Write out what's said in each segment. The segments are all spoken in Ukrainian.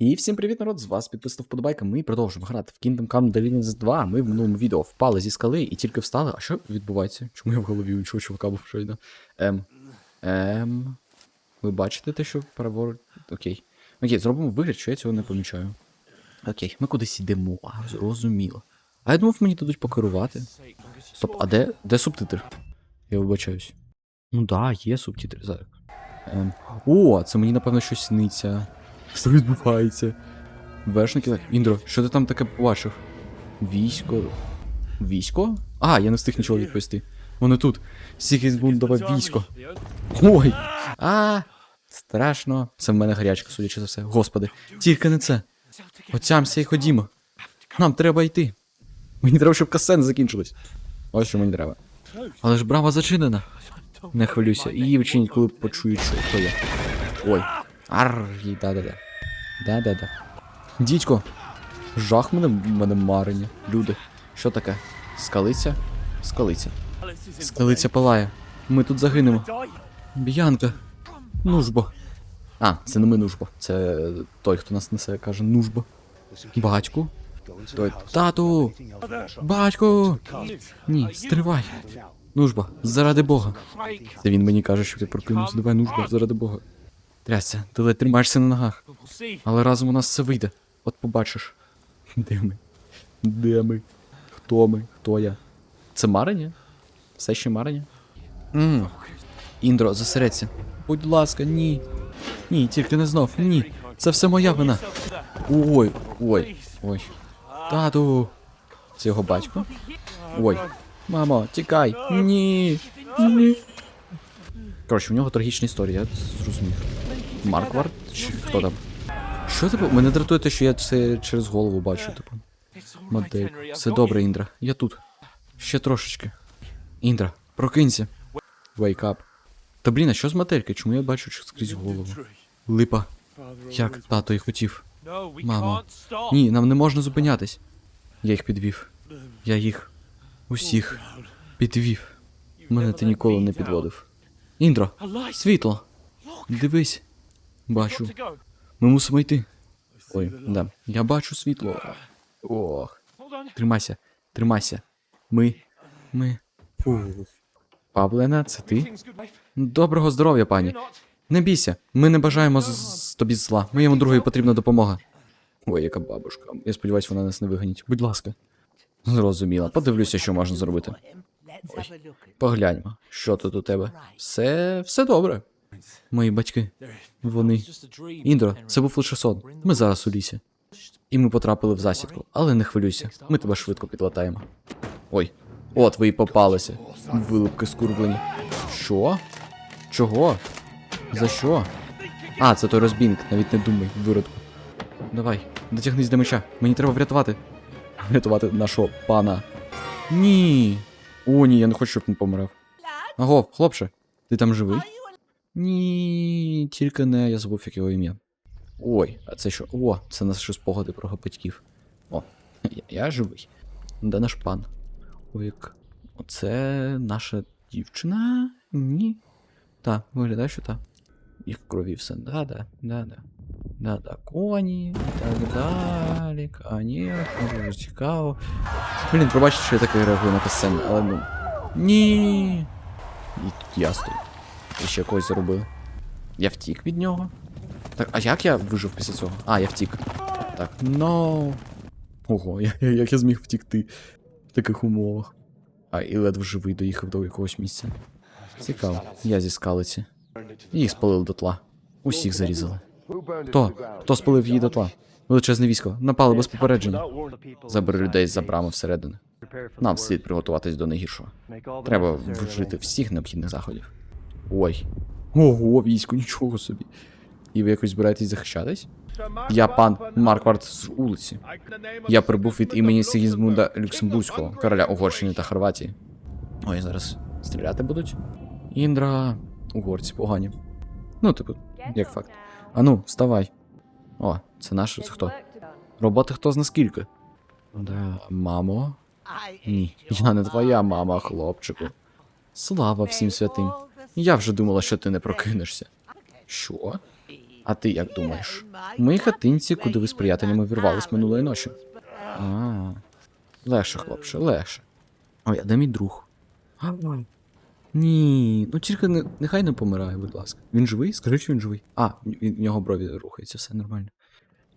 І всім привіт, народ! З вас підписав вподобайка. Ми продовжуємо грати в Kingdom Come Deliverance 2. Ми в минулому відео впали зі скали і тільки встали. А що відбувається? Чому я в голові у цього чувака був щойно? Ем. Ем. Ви бачите те, що праворуч. Окей. Окей, зробимо вигляд, що я цього не помічаю. Окей, ми кудись йдемо, а, зрозуміло. А я думав, мені дадуть покерувати. Стоп, а де, де субтитр? Я вибачаюсь. Ну да, є субтитри зараз. Ем. О, це мені напевно щось сниться. Що відбувається? Вершники. Індро, що ти там таке побачив? Військо. Військо? А, я не встиг нічого відповісти. Вони тут. Сігізмундове військо. Ой! А! Страшно. Це в мене гарячка, судячи за все. Господи, тільки не це. Отямся і ходімо. Нам треба йти. Мені треба, щоб касцена закінчилась. Ось що мені треба. Але ж брама зачинена. Не хвилюйся. Її вчинять, коли почують, що хто я. Ой. Ар, да-да-да. Да-да-да. Дідько. Жах мене, мене марення. Люди. Що таке? Скалиця? Скалиця. Скалиця палає. Ми тут загинемо. Б'янка. Нужбо. А, це не ми нужбо. Це той, хто нас несе, каже нужбо. Батьку. Той. Тату! Батьку! Ні, стривай. Нужба, заради Бога. Це він мені каже, що ти прокинувся. Давай, нужба, заради Бога. Трясся, ти ледь тримаєшся на ногах. Але разом у нас все вийде. От побачиш. Де ми? Де ми? Хто ми? Хто я? Це Мариня? Все ще Мариня? Ммм. Індро, зосередься. Будь ласка, ні. Ні, тільки не знов. Ні. Це все моя вина. Ой, ой, ой. Тату. Це його батько? Ой. Мамо, тікай. Ні. Ні. Коротше, у нього трагічна історія, я зрозумів. Марквард? Чи хто там? Що типу? Мене дратує те, що я це через голову бачу, типу. Модель. Все добре, Індра. Я тут. Ще трошечки. Індра, прокинься. Wake up. Та блін, а що з моделькою? Чому я бачу скрізь голову? Липа. Як тато і хотів. Мамо. Ні, нам не можна зупинятись. Я їх підвів. Я їх. Усіх. Підвів. Мене ти ніколи не підводив. Індро, світло. Дивись. Бачу. Ми мусимо йти. Ой, да. Я бачу світло. Ох. Тримайся, тримайся. Ми. Ми. Фух. Павлена, це ти? Доброго здоров'я, пані. Не бійся, ми не бажаємо з- з тобі зла. Моєму другові потрібна допомога. Ой, яка бабушка. Я сподіваюся, вона нас не виганить. Будь ласка. Зрозуміла. Подивлюся, що можна зробити. Ой. Погляньмо, що тут у тебе. Все. все добре. Мої батьки. Вони. Індро, це був лише сон. Ми зараз у лісі. І ми потрапили в засідку. Але не хвилюйся, ми тебе швидко підлатаємо. Ой. От ви і попалися. Вилипки скурвлені. Що? Чого? За що? А, це той розбінк, навіть не думай, виродку. Давай, дотягнись до меча. Мені треба врятувати. Врятувати нашого пана. Ні. О, ні, я не хочу, щоб він помирав. Аго, хлопче, ти там живий? Ні, тільки не я забув, як його ім'я. Ой, а це що? О, це наші спогади про батьків. О, я, я живий. Де наш пан? Як. Оце наша дівчина? Ні. Та, виглядає, що та. І в крові все. Да-да, да-да. Да-да, коні і так далі. Конечно, дуже цікаво. Блін, пробачте, що я так реагую на касцені, але ну. Ні. І тут я стою. І ще когось заробив. Я втік від нього. Так, а як я вижив після цього? А, я втік. Так, no. Ого, я, як я зміг втікти в таких умовах. А, і ледве живий доїхав до якогось місця. Цікаво. Я зі скалиці. Їх спалили дотла. Усіх зарізали. Хто? Хто спалив її дотла? Величезне військо. Напали без попередження. Забери людей з-за брами всередини. Нам слід приготуватись до найгіршого. Треба вжити всіх необхідних заходів. Ой. Ого, військо, нічого собі. І ви якось збираєтесь захищатись? Я пан Марквард з вулиці. Я прибув від імені Сигізмунда Люксембурзького, короля Угорщини та Хорватії. Ой, зараз стріляти будуть. Індра. Угорці погані. Ну, типу, як факт. Ану, вставай. О, це наш це хто? Роботи хто зна скільки? Да, мамо. Ні, я не твоя мама, хлопчику. Слава всім святим. Я вже думала, що ти не прокинешся. Що? А ти як думаєш? В моїй хатинці, куди ви з приятелями вірвались минулої ночі. А, легше, хлопче, легше. Ой, а де мій друг? Ні, ну тільки не, нехай не помирає, будь ласка. Він живий? Скажи, що він живий. А, в нього брові рухаються, все нормально.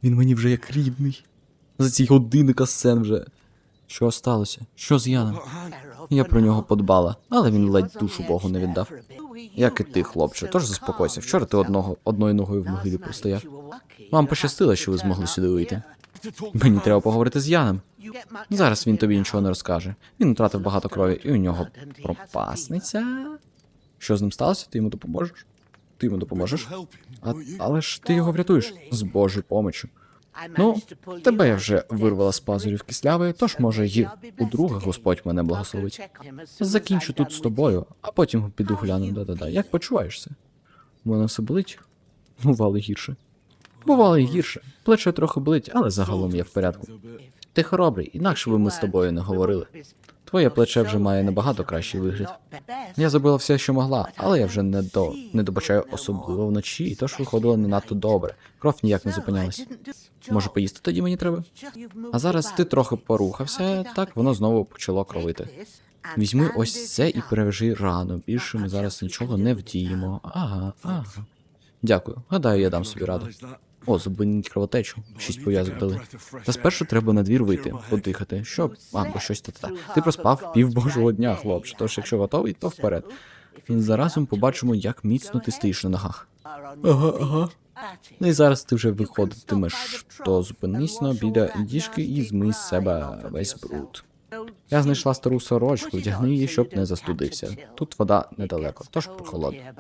Він мені вже як рідний. За ці години касцен вже. Що сталося? Що з Яном? Я про нього подбала, але він ледь душу Богу не віддав. Як і ти, хлопче, тож заспокойся. Вчора ти одного одною ногою в могилі простояв. Вам пощастило, що ви змогли сюди вийти. Мені треба поговорити з Яном. Зараз він тобі нічого не розкаже. Він втратив багато крові, і у нього пропасниця. Що з ним сталося? Ти йому допоможеш? Ти йому допоможеш? А, але ж ти його врятуєш з Божою помочю. Ну, тебе я вже вирвала з пазурів кислявої, тож може й у друга Господь мене благословить. Закінчу тут з тобою, а потім піду гляну. Да-да-да. Як почуваєшся? У мене все болить? Бувало гірше. Бувало й гірше. Плече трохи болить, але загалом я в порядку. Ти хоробрий, інакше би ми з тобою не говорили. Твоє плече вже має набагато кращий вигляд. Я зробила все, що могла, але я вже не до не добачаю особливо вночі, і тож виходило не надто добре. Кров ніяк не зупинялась. Може, поїсти тоді мені треба? А зараз ти трохи порухався, так воно знову почало кровити. Візьми ось це і перев'яжи рану. Більше ми зараз нічого не вдіємо. Ага, ага. Дякую. Гадаю, я дам собі раду. О, зупиніть кровотечу. Шість пов'язок дали. Та спершу треба на двір вийти, подихати, щоб. або щось та та. Ти проспав пів божого дня, хлопче. Тож, якщо готовий, то вперед. Заразом побачимо, як міцно ти стоїш на ногах. Ага, ага. Ну і зараз ти вже виходитимеш, то зупинись но біля діжки і змий з себе весь бруд. Я знайшла стару сорочку, вдягни її, щоб не застудився. Тут вода недалеко, тож прохолодна.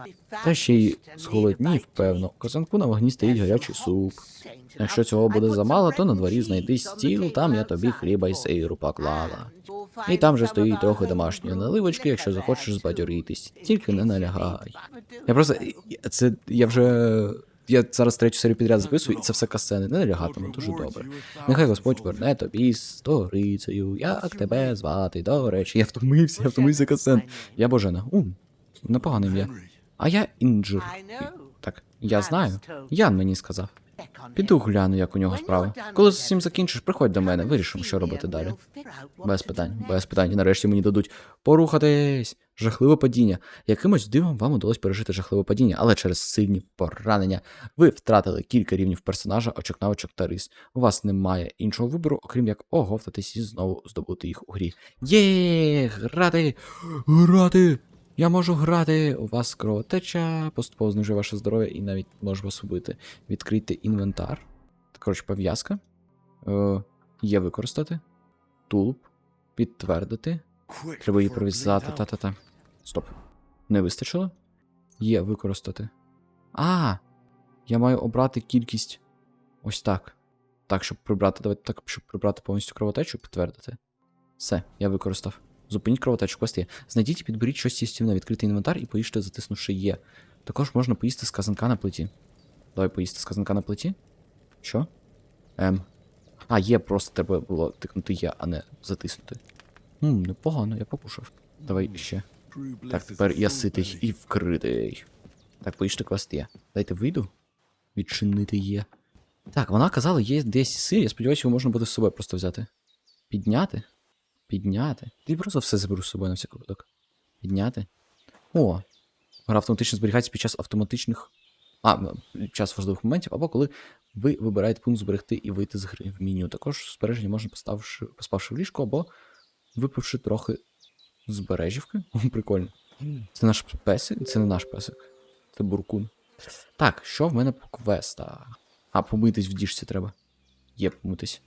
Та ще й зголоднів, певно. В казанку на вогні стоїть гарячий суп. Якщо цього буде замало, то на дворі знайди стіл, там я тобі хліба й сиру поклала. І там же стоїть трохи домашньої наливочки, якщо захочеш збадьоритись. Тільки не налягай. Я просто. Це я вже. Я зараз третю серію підряд записую, і це все касцени. Не налягатиму, дуже добре. Нехай Господь верне тобі сторицею, як тебе звати. До речі, я втомився, я втомився касцен. Я Божена. У, непогане ім'я. А я інджир. Так, я знаю. Ян мені сказав. Піду гляну, як у нього справи. Коли з усім закінчиш, приходь до мене, вирішимо, що робити далі. Без питань, без питань. Нарешті мені дадуть порухатись. Жахливе падіння. Якимось дивом вам удалось пережити жахливе падіння, але через сильні поранення ви втратили кілька рівнів персонажа, очок навичок та рис. У вас немає іншого вибору, окрім як оговтатись і знову здобути їх у грі. Є, грати! Грати! Я можу грати, у вас кровотеча, поступово знижує ваше здоров'я і навіть може вас убити. Відкрийте інвентар. Коротше, пов'язка. Е, є використати. Тулуб. Підтвердити. Треба її прив'язати. Та-та-та. Стоп. Не вистачило? Є використати. А! Я маю обрати кількість. Ось так. Так, щоб прибрати. Давайте так, щоб прибрати повністю кровотечу, підтвердити. Все, я використав. Зупиніть кровотечу, квест є. Знайдіть і підберіть щось їстівне, відкритий інвентар і поїжте, затиснувши є. Також можна поїсти з казанка на плиті. Давай поїсти з казанка на плиті. Що? Ем. А, є, просто треба було тикнути є, а не затиснути. Хм, непогано, я покушав. Давай ще. Так, тепер я ситий і вкритий. Так, поїжте квест є. Дайте вийду. Відчинити є. Так, вона казала, є десь сир, я сподіваюся, його можна буде з собою просто взяти. Підняти? Підняти. Ти просто все заберу з собою на всякий випадок. Підняти. О. Гра автоматично зберігається під час автоматичних. А, під час важливих моментів, або коли ви вибираєте пункт зберегти і вийти з гри в меню. Також збереження можна поставши, поспавши в ліжко, або випивши трохи збережівки. Прикольно. Це наш песик? Це не наш песик. Це буркун. Так, що в мене по квестах? А, помитись в діжці треба. Є помитись.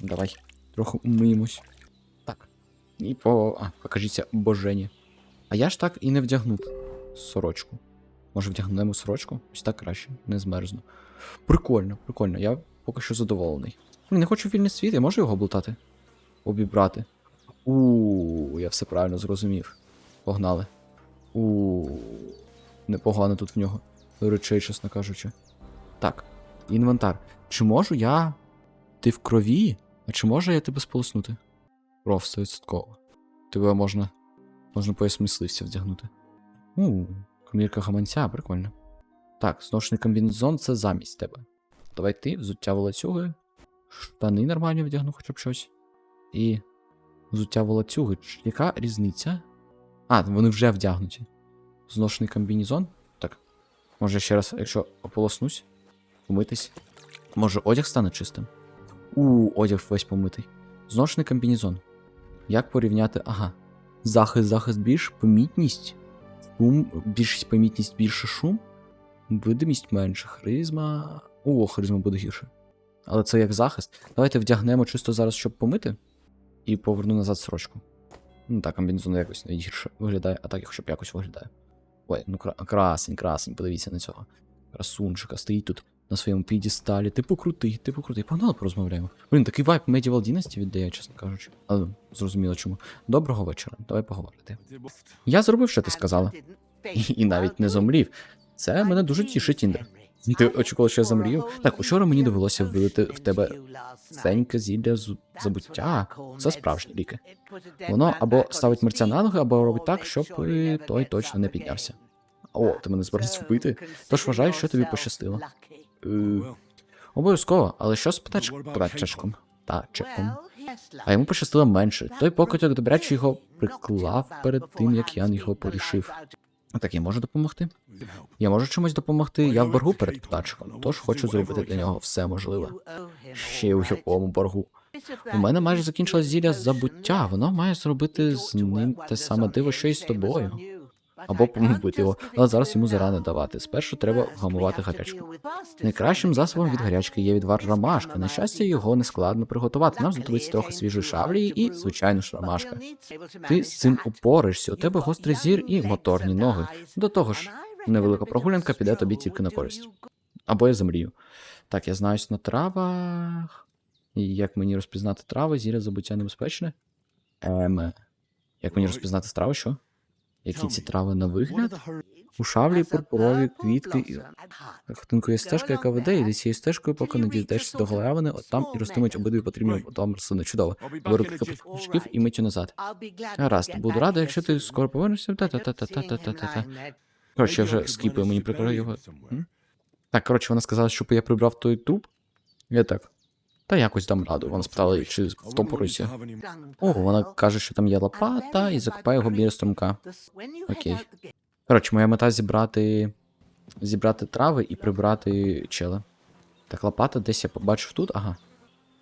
Давай. Трохи умиємось. І по. А, покажіться божені. А я ж так і не вдягнув сорочку. Може вдягнемо сорочку? Ось так краще, не змерзну. Прикольно, прикольно, я поки що задоволений. Не хочу вільний світ, я можу його облутати? Обібрати. У, я все правильно зрозумів. Погнали. У, непогано тут в нього. Речей, чесно кажучи. Так, інвентар. Чи можу я. Ти в крові? А чи можу я тебе сполоснути? Кров 100%. Тебе можна. Можна пояс вдягнути. У, комірка гаманця, прикольно. Так, зношений комбінезон це замість тебе. Давай ти, взуття волоцюги, штани нормальні вдягну, хоча б щось. І взуття волоцюги. Яка різниця? А, вони вже вдягнуті. Зношений комбінезон? Так. Може ще раз, якщо ополоснусь, помитись. Може одяг стане чистим? У, одяг весь помитий. Зношений комбінезон. Як порівняти. Ага. Захист, захист більш, помітність. Шум, більшість помітність більше шум. Видимість менше. Харизма. О, харизма буде гірше. Але це як захист. Давайте вдягнемо чисто зараз, щоб помити. І поверну назад сорочку. Ну так, комбінезон якось навіть гірше виглядає, а так, щоб якось виглядає. Ой, ну кра- красень, красень, подивіться на цього. Красунчика, стоїть тут на своєму підісталі. Типу крутий, типу крутий. Погнали порозмовляємо. Блін, такий вайп Medieval Dynasty віддає, чесно кажучи. Але зрозуміло чому. Доброго вечора, давай поговорити. Я зробив, що ти сказала. І, навіть не зомлів. Це мене дуже тішить, Індра. Ти очікував, що я замрію? Так, учора мені довелося вилити в тебе ценьке зілля з забуття. Це справжні ліки. Воно або ставить мерця на ноги, або робить так, щоб той точно не піднявся. О, ти мене збираєшся вбити? Тож вважаю, що тобі пощастило. Е, обов'язково, але що з птач- птачечком? Тачиком. А йому пощастило менше. Той покотяк добряче його приклав перед тим, як я його порішив. Так я можу допомогти? Я можу чимось допомогти. Я в боргу перед птачком, тож хочу зробити для нього все можливе. Ще й у якому боргу. У мене майже закінчилось зілля забуття. Воно має зробити з ним те саме диво, що й з тобою. Або помовити його, але зараз йому зарано давати. Спершу треба вгамувати гарячку. Найкращим засобом від гарячки є відвар ромашка. На щастя, його не складно приготувати. Нам знадобиться трохи свіжої шавлії і, звичайно ж, ромашка. Ти з цим упоришся. У тебе гострий зір і моторні ноги. До того ж, невелика прогулянка піде тобі тільки на користь. Або я замрію. Так, я знаюсь на травах. Як мені розпізнати трави, зіря забуття небезпечне? Ем. Як мені розпізнати трави, що? Які ці трави на вигляд? У шавлі пурпурові квітки і хатинку є стежка, яка веде, і цією стежкою, поки не дійдешся до галявини, от там і ростимуть обидві потрібні вам рослини. Чудово. Беру кілька пучків і миттю назад. Гаразд, буду рада, якщо ти скоро повернешся. Та-та-та-та-та-та-та. Коротше, я вже скіпаю, мені прикрою його. Так, коротше, вона сказала, щоб я прибрав той труп. Я так. Та якось дам раду. Вона спитала, чи втопоруся. О, вона каже, що там є лопата, і закопає його біля струмка. Окей. Коротше, моя мета зібрати. Зібрати трави і прибрати чела. Так, лопата десь я побачив тут, ага.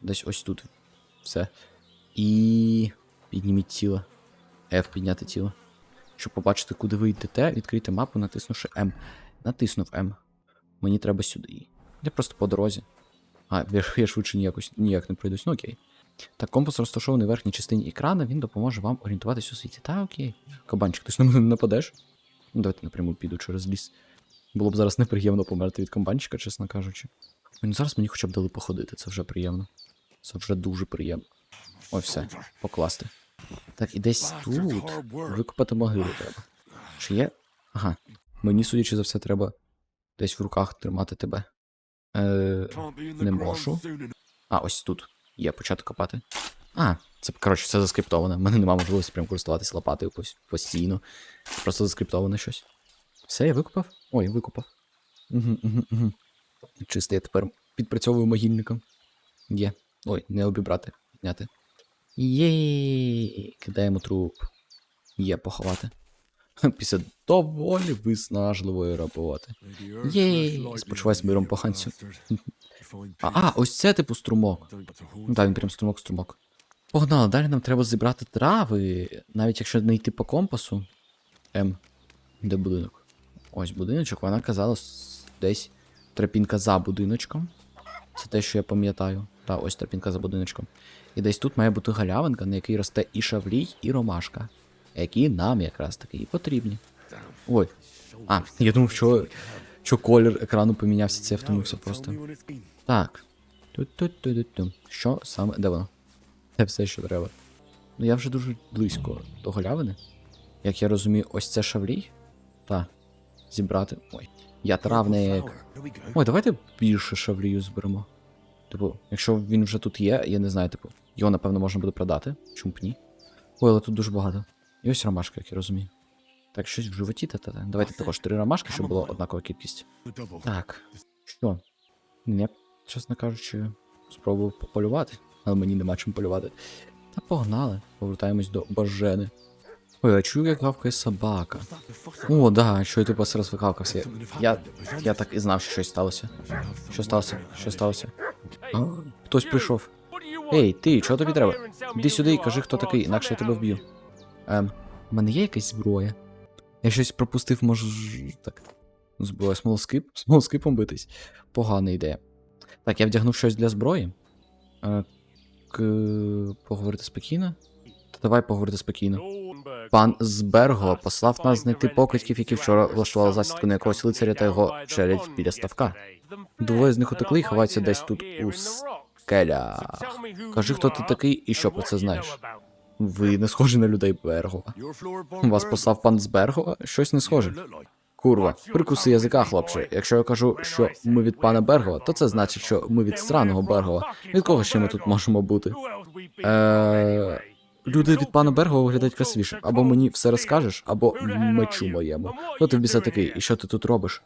Десь ось тут. Все. І. Підніміть тіло. F підняти тіло. Щоб побачити, куди ви йдете, відкрийте мапу, натиснувши М. Натиснув М. Мені треба сюди. Я просто по дорозі. А, я, я швидше ніякось, ніяк не пройдусь. Ну окей. Так, компас розташований в верхній частині екрана, він допоможе вам орієнтуватись у світі. Та окей. Кабанчик, ти ж на мене не нападеш? Ну, давайте напряму піду через ліс. Було б зараз неприємно померти від комбанчика, чесно кажучи. Ну, зараз мені хоча б дали походити, це вже приємно. Це вже дуже приємно. Ой, все, покласти. Так, і десь тут викопати могилу треба. Чи є? Ага. Мені, судячи за все, треба десь в руках тримати тебе. Е, Не можу. а, ось тут. Є почати копати. А, це, коротше, все заскриптоване. У мене немає можливості прям користуватися лопатою пос- постійно. Просто заскриптоване щось. Все, я викопав? Ой, викопав. Угу, угу, угу. Чисто я тепер підпрацьовую могильником. Є. Ой, не обібрати. Зняти. Єй! Кидаємо труп. Є поховати. Після доволі виснажливої роботи. Єй! Спочивай миром поганцю. А, а, ось це типу струмок. Ну так, він прям струмок-струмок. Погнали, далі нам треба зібрати трави, навіть якщо не йти по компасу. М. Де будинок? Ось будиночок, вона казала десь тропінка за будиночком. Це те, що я пам'ятаю. Та, ось тропінка за будиночком. І десь тут має бути галявинка, на якій росте і шавлій, і ромашка. Які нам якраз таки і потрібні. Ой. А, я думав, що, що колір екрану помінявся, це втомився просто. Так. Ту-ту-ту-ту-ту. Що саме. Де воно? Це все, що треба. Ну я вже дуже близько до галявини. Як я розумію, ось це шавлій. Та. Зібрати. Ой. Я травник. Ой, давайте більше шавлію зберемо. Типу, якщо він вже тут є, я не знаю, типу, його напевно можна буде продати. Чому б ні? Ой, але тут дуже багато. І ось ромашка, як я розумію. Так, щось в животі та та Давайте також три ромашки, щоб була однакова кількість. Так. Що? Я, чесно кажучи, спробував пополювати, але мені нема чим полювати. Та погнали. Повертаємось до Божени. Ой, а чую, як гавкає собака. О, да, що я тупо зараз викавкався. Я, я так і знав, що щось сталося. Що сталося? Що сталося? А, хтось прийшов. Ей, ти, чого тобі треба? Іди сюди і кажи, хто такий, інакше я тебе вб'ю. Ем, в мене є якась зброя? Я щось пропустив, може. ж- Так. Зброя смолоскип? Смолоскипом битись. Погана ідея. Так, я вдягнув щось для зброї. Е, к... Поговорити спокійно? Та давай поговорити спокійно. Пан Зберго послав нас знайти покидьків, які вчора влаштували засідку на якогось лицаря та його челядь біля ставка. Двоє з них утекли і ховаються десь тут у скелях. Кажи, хто ти такий і що про це знаєш. Ви не схожі на людей Бергова. Вас послав пан з Бергова? Щось не схоже. Курва, прикуси язика, хлопче. Якщо я кажу, що ми від пана Бергова, то це значить, що ми від странного Бергова. Від кого ще ми тут можемо бути? Е, Люди від пана Бергова виглядають красивіше. Або мені все розкажеш, або мечу моєму. Хто ти в біса такий, і що ти тут робиш?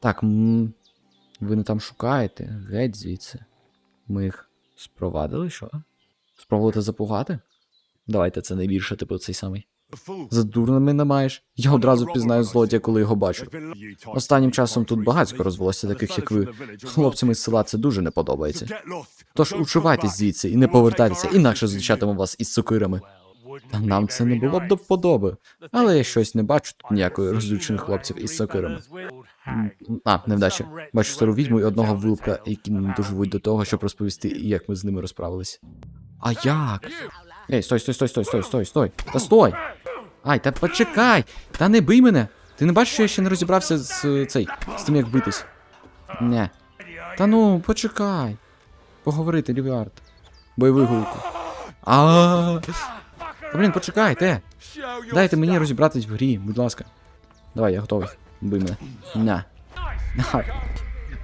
Так, м, ви не там шукаєте, геть звідси. Ми їх спровадили, що? Спробувати запугати? Давайте це не більше, типу, цей самий. За дурними не маєш. Я одразу пізнаю злодія, коли його бачу. Останнім часом тут багатько розвелося таких, як ви. Хлопцям із села це дуже не подобається. Тож учувайтесь звідси і не повертайтеся, інакше зустрічатиму вас із сокирами. Та нам це не було б до вподоби. Але я щось не бачу тут ніякої розлючених хлопців із сокирами. А, невдача. Бачу стару відьму і одного вилупка, які не доживуть до того, щоб розповісти, як ми з ними розправились. А як? Ей, стой, стой, стой, стой, стой, стой, стой. Та стой! Ай, та почекай! Та не бий мене! Ти не бачиш, що я ще не розібрався з цей, з тим, як битись? Не. Та ну, почекай. Поговорити, Лівіард. Бойовий гулку. А. Та блін, почекайте. Дайте мені розібратись в грі, будь ласка. Давай, я готовий. Бий мене. На.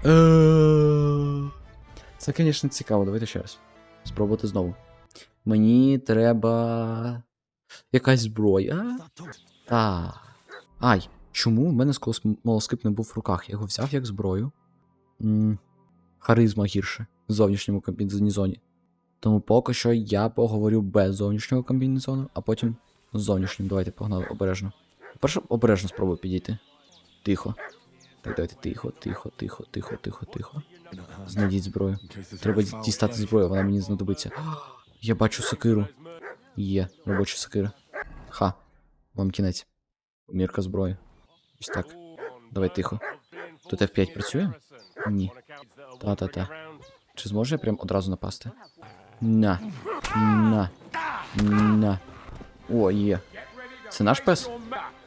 Е, Це, звісно, цікаво. Давайте ще раз. Спробувати знову. Мені треба. Якась зброя. Так. Ай, чому в мене смолоскип не був в руках? Я його взяв як зброю. Харизма гірше в зовнішньому комбінезоні. Тому поки що я поговорю без зовнішнього комбінезону, а потім з зовнішнім. Давайте погнали обережно. Перше обережно спробую підійти. Тихо. Так, давайте тихо, тихо, тихо, тихо, тихо, тихо. Знайдіть зброю. Треба дістати зброю, вона мені знадобиться. Я бачу сокиру. Є, робоча сокира. Ха, вам кінець. Мірка зброї. Ось так. Давай тихо. Тут F5 працює? Ні. Та-та-та. Чи зможу я прям одразу напасти? На. На. На. О, є. Це наш пес?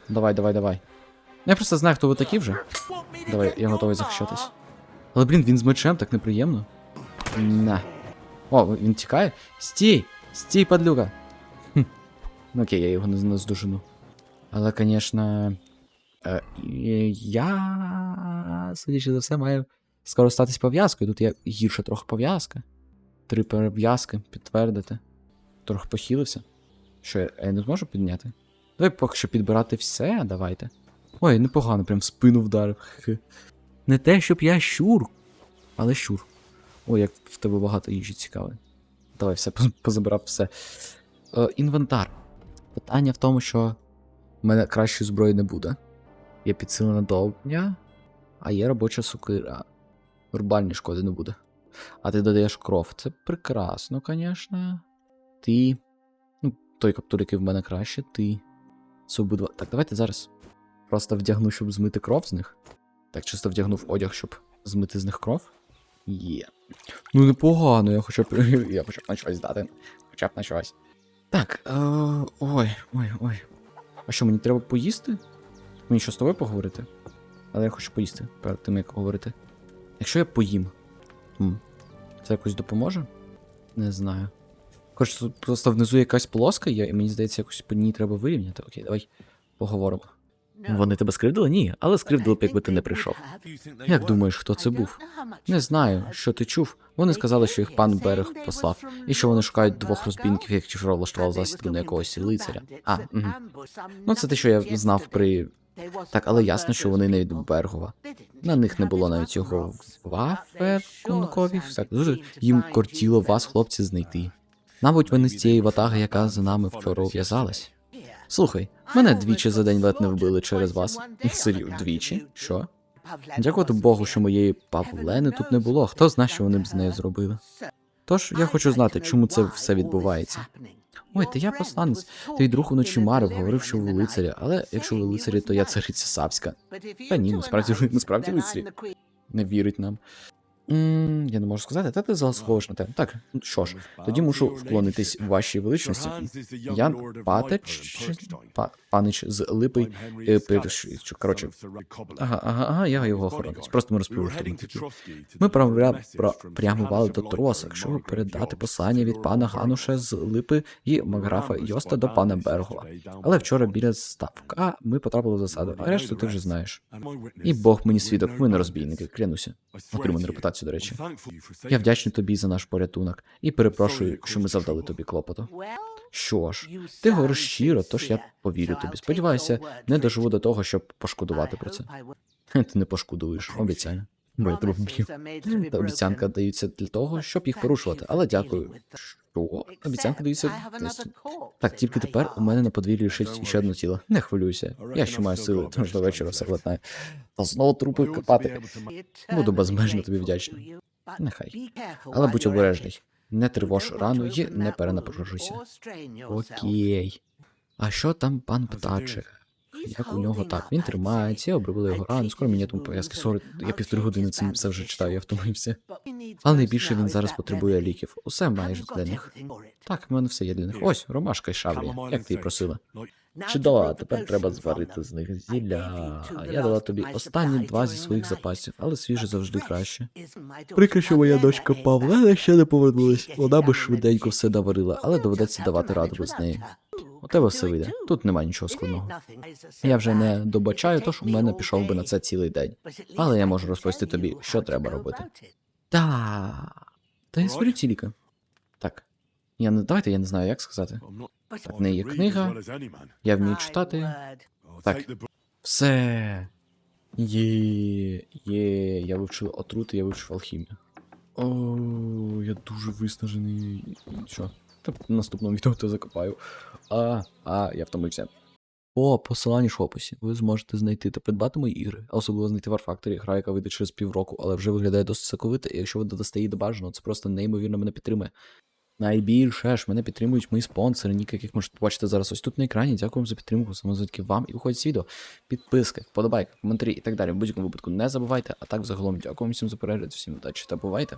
Давай, давай, давай. Ну, Я просто знаю, хто ви такі вже. Давай, я готовий захищатись. Але, блін, він з мечем, так неприємно. На. О, він тікає? Стій! Стій, падлюка! Хм. Ну окей, я його не наздожену. Але, звісно. Е, я, судячи за все, маю скористатись пов'язкою. Тут є гірша трохи пов'язка. Три перев'язки, підтвердити. Трохи похилився. Що я, я не зможу підняти? Давай поки що підбирати все, давайте. Ой, непогано, прям в спину вдарив. Не те, щоб я щур, але щур. Ой, як в тебе багато їжі цікаве. Давай все, позабирав все. Е, інвентар. Питання в тому, що в мене кращої зброї не буде. Є підсилена довбня, а є робоча сокира. Вербальні шкоди не буде. А ти додаєш кров. Це прекрасно, звісно. Ти. Ну, той каптур, який в мене краще, ти. Це обидва. Так, давайте зараз. Просто вдягну, щоб змити кров з них. Так, чисто вдягнув одяг, щоб змити з них кров. Є. Ну, непогано, я хоча б. Я хоча б на щось дати. Хоча б на щось. Так. Е, ой, ой, ой. А що, мені треба поїсти? Мені що з тобою поговорити? Але я хочу поїсти перед тим, як говорити. Якщо я поїм, це якось допоможе? Не знаю. Хоч тут просто внизу якась полоска є, і мені здається, якось по ній треба вирівняти. Окей, давай поговоримо. Вони тебе скривдили? Ні, але скривдили б, якби ти не прийшов. Як думаєш, хто це був? Не знаю, що ти чув. Вони сказали, що їх пан берег послав, і що вони шукають двох розбійників, які вчора влаштували засідку на якогось лицаря. А, угу. Ну це те, що я знав при. Так, але ясно, що вони не від Бергова. На них не було навіть цього ваферкункові. Так, дуже їм кортіло вас, хлопці, знайти. Мабуть, вони з цієї ватаги, яка за нами вчора ув'язалась. Слухай, мене двічі за день ледь не вбили через вас. Серйозно, двічі? Що? Дякувати Богу, що моєї Павлени тут не було. Хто знає, що вони б з нею зробили. Тож я хочу знати, чому це все відбувається. Ой, та я посланець. Твій друг уночі марив, говорив, що ви лицарі, але якщо ви лицарі, то я цариця Сапська. Та ні, ми справді ми справді лицарі. Не вірить нам. М я не можу сказати, та ти заслуговуєш на те. Так, ну що ж, тоді мушу вклонитись вашій величності. Ян Патич, па, панич з Липи, е, перш, коротше, ага, ага, ага, я його охоронець. Просто ми розповіли, ми про, прямували до Тросок, щоб передати послання від пана Гануша з Липи і Макграфа Йоста до пана Бергова. Але вчора біля ставка ми потрапили в засаду, а решту ти вже знаєш. І Бог мені свідок, ми не розбійники, клянуся. Отриману репутацію, до речі. Я вдячний тобі за наш порятунок і перепрошую, що ми завдали тобі клопоту. Що ж, ти говориш щиро, тож я повірю тобі. Сподіваюся, не доживу до того, щоб пошкодувати про це. Ти не пошкодуєш, обіцяю. Бо я тебе вб'ю. Та обіцянка даються для того, щоб їх порушувати, але дякую. Що? Обіцянка даються. десь- Так, тільки тепер у мене на подвір'ї лишить ще одне тіло. Не хвилюйся. Я ще маю сили, тож до вечора все глотнаю. Та знову трупи копати. Буду безмежно тобі вдячний. Нехай. Але будь обережний. Не тривож рану і не перенапружуйся. Окей. А що там пан птаче? Як у нього так? Він тримається, я обробила його рану, скоро мені тому пов'язки. Сорі, я півтори години цим все вже читаю, я втомився. Але найбільше він зараз потребує ліків. Усе майже для них. Так, в мене все є для них. Ось, ромашка і шавлія, як ти і просила. Чудово, а тепер треба зварити з них зілля. Я дала тобі останні два зі своїх запасів, але свіже завжди краще. Прикро, що моя дочка Павлена ще не повернулась. Вона би швиденько все доварила, але доведеться давати раду без неї. У тебе все вийде. Тут немає нічого складного. Я вже не добачаю, тож у мене пішов би на це цілий день. Але я можу розповісти тобі, що треба робити. Та. Та я сварю ціліка. Так. Я не давайте я не знаю, як сказати. Так, не є книга. Я вмію читати. Так. Все. Є, є, я вивчив отрути, я вивчив алхімію. О, я дуже виснажений. Що? Та в наступному відео то закопаю. А, а, я втомився. О, посилання ж в описі. Ви зможете знайти та придбати мої ігри, а особливо знайти War гра, яка вийде через півроку, але вже виглядає досить соковито, і якщо ви додасте її до бажаного, це просто неймовірно мене підтримує. Найбільше ж мене підтримують мої спонсори, ніки, яких можете побачити зараз ось тут на екрані. Дякую вам за підтримку, саме завдяки вам і виходить з відео. Підписки, вподобайки, коментарі і так далі. В будь-якому випадку не забувайте. А так загалом дякую всім за перегляд, всім удачі та бувайте.